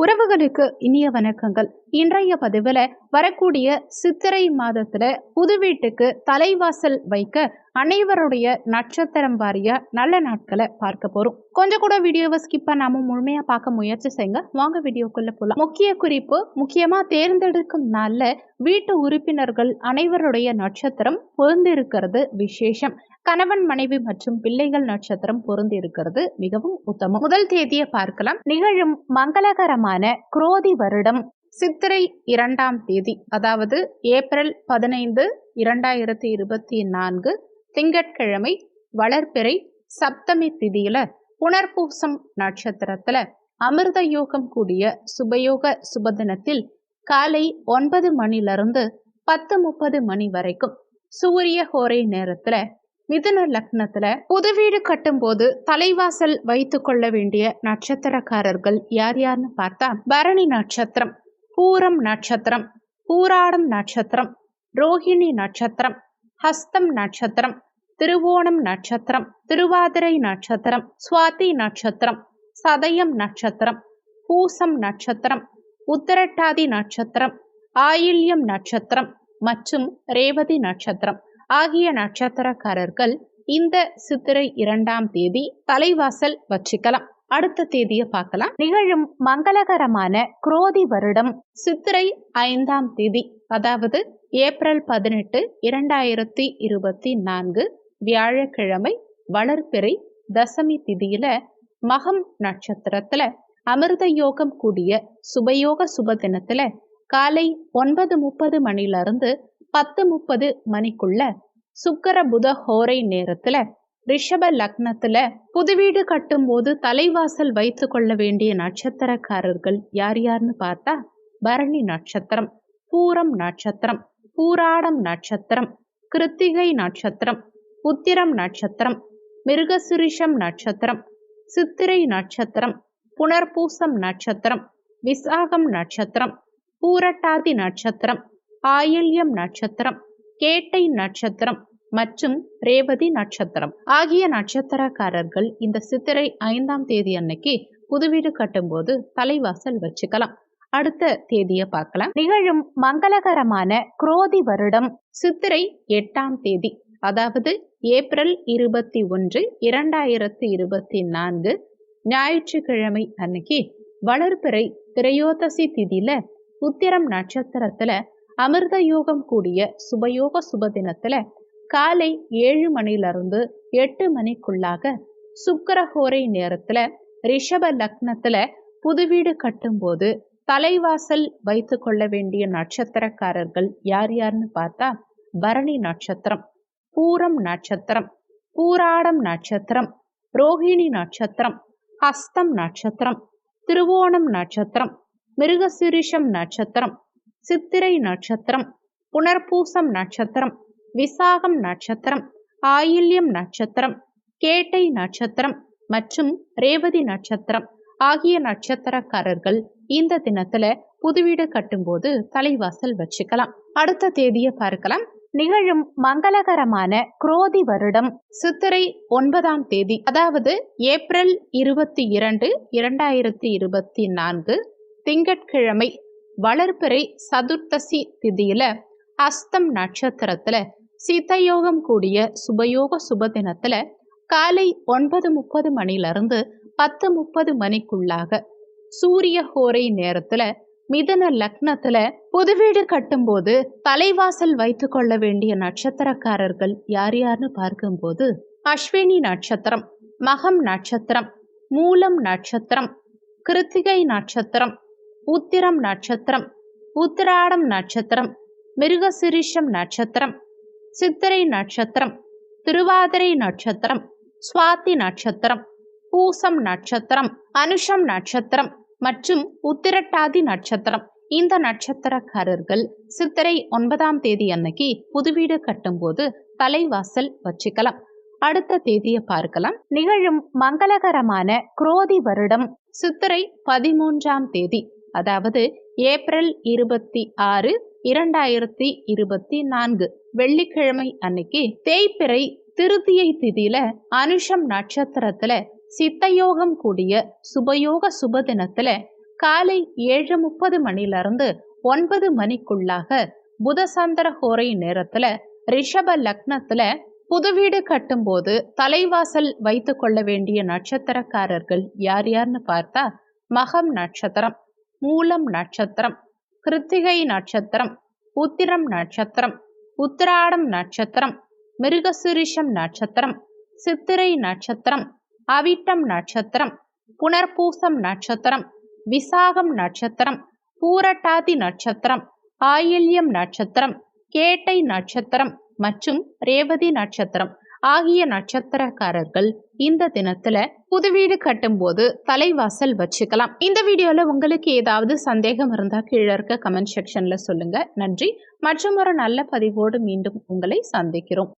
உறவுகளுக்கு இனிய வணக்கங்கள். இன்றைய பதிவில் வரக்கூடிய சித்திரை மாதத்தில் புது வீட்டுக்கு தலைவாசல் வைக்க அனைவருடைய நட்சத்திரம் வாரிய நல்ல நாட்களை பார்க்க போறோம். கொஞ்சம் கூட வீடியோவை ஸ்கிப் பண்ணாம முழுமையா பார்க்க முயற்சி செய்யுங்க. வாங்க வீடியோக்குள்ள போலாம். முக்கிய குறிப்பு முக்கியமா தேர்ந்தெடுக்கும் நாள்ல வீட்டு உறுப்பினர்கள் அனைவருடைய நட்சத்திரம் பொருந்திருக்கிறது விசேஷம். கணவன் மனைவி மற்றும் பிள்ளைகள் நட்சத்திரம் பொருந்தி இருக்கிறது மிகவும் உத்தமம். முதல் தேதியை பார்க்கலாம். நிகழும் மங்களகரமான குரோதி வருடம் சித்திரை இரண்டாம் தேதி அதாவது ஏப்ரல் பதினைந்து இரண்டாயிரத்தி இருபத்தி நான்கு திங்கட்கிழமை வளர்ப்பிறை சப்தமி திதியில புனர்பூசம் நட்சத்திரத்துல அமிர்த யோகம் கூடிய சுபயோக சுபதினத்தில் காலை ஒன்பது மணிலிருந்து பத்து முப்பது மணி வரைக்கும் சூரிய ஹோரை நேரத்துல மிதுன லக்னத்துல புது வீடு கட்டும் போது தலைவாசல் வைத்து கொள்ள வேண்டிய நட்சத்திரக்காரர்கள் யார் யார்னு பார்த்தா பரணி நட்சத்திரம் பூரம் நட்சத்திரம் பூராடம் நட்சத்திரம் ரோஹிணி நட்சத்திரம் ஹஸ்தம் நட்சத்திரம் திருவோணம் நட்சத்திரம் திருவாதிரை நட்சத்திரம் சுவாதி நட்சத்திரம் சதயம் நட்சத்திரம் பூசம் நட்சத்திரம் உத்தரட்டாதி நட்சத்திரம் ஆயில்யம் நட்சத்திரம் மற்றும் ரேவதி நட்சத்திரம் ஆகிய நட்சத்திரக்காரர்கள் இந்த சித்திரை இரண்டாம் தேதி தலைவாசல் வச்சுக்கலாம். அடுத்த தேதியை பார்க்கலாம். நிகழும் மங்களகரமான குரோதி வருடம் சித்திரை ஐந்தாம் தேதி. அதாவது ஏப்ரல் பதினெட்டு இரண்டாயிரத்தி இருபத்தி நான்கு வியாழக்கிழமை வளர்பிறை தசமி திதியில மகம் நட்சத்திரத்துல அமிர்த யோகம் கூடிய சுபயோக சுப தினத்துல காலை ஒன்பது முப்பது மணிலிருந்து பத்து முப்பது மணிக்குள்ள சுக்கர புத ஹோரை நேரத்துல ரிஷப லக்னத்துல புது வீடு கட்டும் போது தலைவாசல் வைத்து கொள்ள வேண்டிய நட்சத்திரக்காரர்கள் யார் யாருன்னு பார்த்தா பரணி நட்சத்திரம். பூரம் நட்சத்திரம் பூராடம் நட்சத்திரம் கிருத்திகை நட்சத்திரம் உத்திரம் நட்சத்திரம் மிருகசிரிஷம் நட்சத்திரம் சித்திரை நட்சத்திரம் புனர்பூசம் நட்சத்திரம் விசாகம் நட்சத்திரம் பூரட்டாதி நட்சத்திரம் ஆயில்யம் நட்சத்திரம் கேட்டை நட்சத்திரம் மற்றும் ரேவதி நட்சத்திரம். ஆகிய நட்சத்திரக்காரர்கள் இந்த சித்திரை ஐந்தாம் தேதி அன்னைக்கு புது வீடு கட்டும்போது தலைவாசல் வச்சுக்கலாம். அடுத்த தேதியை பார்க்கலாம். நிகழும் மங்களகரமான குரோதி வருடம் சித்திரை எட்டாம் தேதி அதாவது ஏப்ரல் இருபத்தி ஒன்று இரண்டாயிரத்தி இருபத்தி நான்கு ஞாயிற்றுக்கிழமை அன்னைக்கு வளர்பிறை திரையோதசி திதியில உத்திரம் நட்சத்திரத்துல அமிர்த யோகம் கூடிய சுபயோக சுப தினத்துல காலை ஏழு மணிலிருந்து எட்டு மணிக்குள்ளாக சுக்கரஹோரை நேரத்துல ரிஷப லக்னத்துல புது வீடு கட்டும்போது தலைவாசல் வைத்து கொள்ள வேண்டிய நட்சத்திரக்காரர்கள் யார் யாருன்னு பார்த்தா பரணி நட்சத்திரம் பூரம் நட்சத்திரம் பூராடம் நட்சத்திரம் ரோஹிணி நட்சத்திரம் ஹஸ்தம் நட்சத்திரம் திருவோணம் நட்சத்திரம் மிருகசிரிஷம் நட்சத்திரம் சித்திரை நட்சத்திரம் புனர்பூசம் நட்சத்திரம் விசாகம் நட்சத்திரம் ஆயில்யம் நட்சத்திரம் கேட்டை நட்சத்திரம் மற்றும் ரேவதி நட்சத்திரம் ஆகிய நட்சத்திரக்காரர்கள் இந்த தினத்துல புது வீடு கட்டும்போது தலைவாசல் வச்சுக்கலாம். அடுத்த தேதியை பார்க்கலாம். நிகழும் மங்களகரமான குரோதி வருடம் சித்திரை ஒன்பதாம் தேதி அதாவது ஏப்ரல் இருபத்தி இரண்டு இரண்டாயிரத்தி இருபத்தி நான்கு திங்கட்கிழமை வளர்பிறை சதுர்த்தசி திதியில அஸ்தம் நட்சத்திரத்துல சித்தயோகம் கூடிய சுபயோக சுப தினத்துல காலை ஒன்பது முப்பது மணிலிருந்து பத்து முப்பது மணிக்குள்ளாக சூரிய ஹோரை நேரத்துல மிதன லக்னத்துல புது வீடு கட்டும்போது தலைவாசல் வைத்து கொள்ள வேண்டிய நட்சத்திரக்காரர்கள் யார் யாருன்னு பார்க்கும்போது அஸ்வினி நட்சத்திரம் மகம் நட்சத்திரம் மூலம் நட்சத்திரம் கிருத்திகை நட்சத்திரம் உத்திரம் நட்சத்திரம் உத்திராடம் நட்சத்திரம் மிருகசிரிஷம் நட்சத்திரம் சித்திரை நட்சத்திரம் திருவாதிரை நட்சத்திரம் சுவாதி நட்சத்திரம் பூசம் நட்சத்திரம் அனுஷம் நட்சத்திரம் மற்றும் உத்திரட்டாதி நட்சத்திரம். இந்த நட்சத்திரக்காரர்கள் சித்திரை ஒன்பதாம் தேதி அன்னைக்கு புது வீடு கட்டும்போது தலைவாசல் வச்சுக்கலாம். அடுத்த தேதியை பார்க்கலாம். நிகழும் மங்களகரமான குரோதி வருடம் சித்திரை பதிமூன்றாம் தேதி அதாவது ஏப்ரல் இருபத்தி ஆறு இரண்டாயிரத்தி இருபத்தி நான்கு வெள்ளிக்கிழமை அன்னைக்கு தேய்பிறை திருத்தியை திதியில அனுஷம் நட்சத்திரத்துல சித்தயோகம் கூடிய சுபயோக சுப தினத்துல காலை ஏழு முப்பது மணிலிருந்து ஒன்பது மணிக்குள்ளாக புதசந்திர ஹோரை நேரத்துல ரிஷப லக்னத்துல புது வீடு கட்டும்போது தலைவாசல் வைத்து கொள்ள வேண்டிய நட்சத்திரக்காரர்கள் யார் யார்னு பார்த்தா மகம் நட்சத்திரம் மூலம் நட்சத்திரம் கிருத்திகை நட்சத்திரம் உத்திரம் நட்சத்திரம் உத்திராடம் நட்சத்திரம் மிருகசுரிஷம் நட்சத்திரம் சித்திரை நட்சத்திரம் அவிட்டம் நட்சத்திரம் புனர்பூசம் நட்சத்திரம் விசாகம் நட்சத்திரம் பூரட்டாதி நட்சத்திரம் ஆயில்யம் நட்சத்திரம் கேட்டை நட்சத்திரம் மற்றும் ரேவதி நட்சத்திரம் ஆகிய நட்சத்திரக்காரர்கள் இந்த தினத்துல புது வீடு கட்டும்போது தலைவாசல் வச்சுக்கலாம். இந்த வீடியோல உங்களுக்கு ஏதாவது சந்தேகம் இருந்தா கீழே இருக்க கமெண்ட் செக்ஷன்ல சொல்லுங்க. நன்றி. மற்றும் ஒரு நல்ல பதிவோடு மீண்டும் உங்களை சந்திக்கிறோம்.